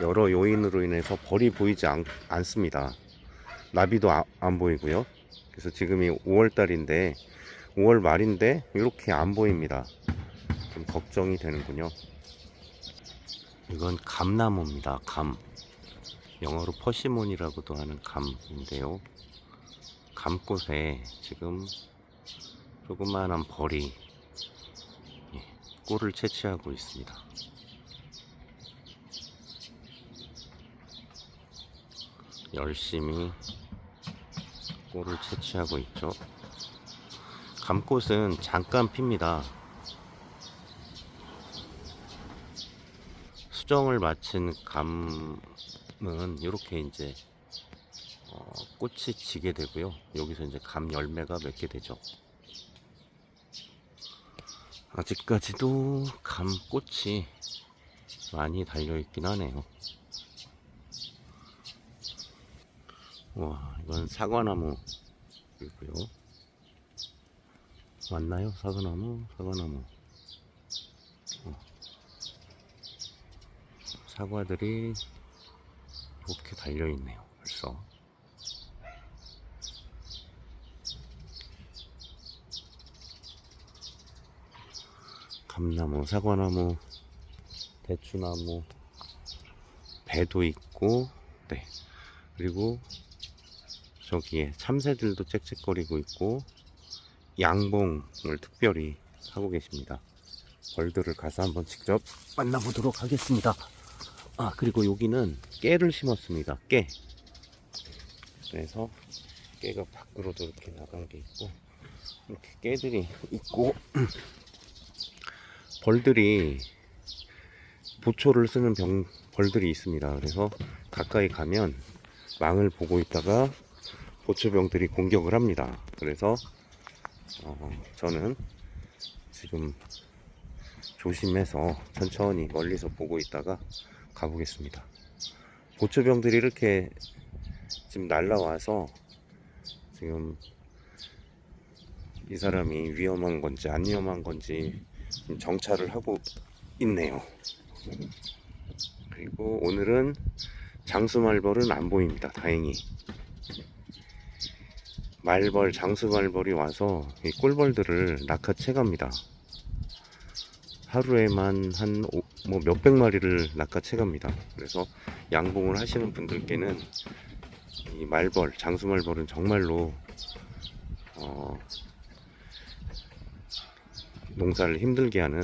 여러 요인으로 인해서 벌이 보이지 않, 않습니다. 나비도 아- 안 보이고요. 그래서 지금이 5월 달인데 5월 말인데 이렇게 안 보입니다. 좀 걱정이 되는군요. 이건 감나무입니다. 감. 영어로 퍼시몬이라고도 하는 감인데요. 감꽃에 지금 조그마한 벌이 예, 꿀을 채취하고 있습니다. 열심히 꿀을 채취하고 있죠. 감꽃은 잠깐 핍니다. 수정을 마친 감은 이렇게 이제 어, 꽃이 지게 되고요. 여기서 이제 감 열매가 맺게 되죠. 아직까지도 감 꽃이 많이 달려 있긴 하네요. 와, 이건 사과나무이고요. 맞나요? 사과나무? 사과나무. 어. 사과들이 이렇게 달려있네요. 벌써. 감나무, 사과나무, 대추나무, 배도 있고, 네. 그리고 저기에 참새들도 짹짹거리고 있고, 양봉을 특별히 하고 계십니다. 벌들을 가서 한번 직접 만나보도록 하겠습니다. 아, 그리고 여기는 깨를 심었습니다. 깨. 그래서 깨가 밖으로도 이렇게 나간 게 있고, 이렇게 깨들이 있고, 벌들이 보초를 쓰는 병, 벌들이 있습니다. 그래서 가까이 가면 망을 보고 있다가 보초병들이 공격을 합니다. 그래서 어, 저는 지금 조심해서 천천히 멀리서 보고 있다가 가보겠습니다. 보초병들이 이렇게 지금 날라와서 지금 이 사람이 위험한 건지 안 위험한 건지 정찰을 하고 있네요. 그리고 오늘은 장수말벌은 안 보입니다. 다행히. 말벌, 장수말벌이 와서 이 꿀벌들을 낚아채갑니다. 하루에만 한 뭐 몇백 마리를 낚아채갑니다. 그래서 양봉을 하시는 분들께는 이 말벌, 장수말벌은 정말로 어, 농사를 힘들게 하는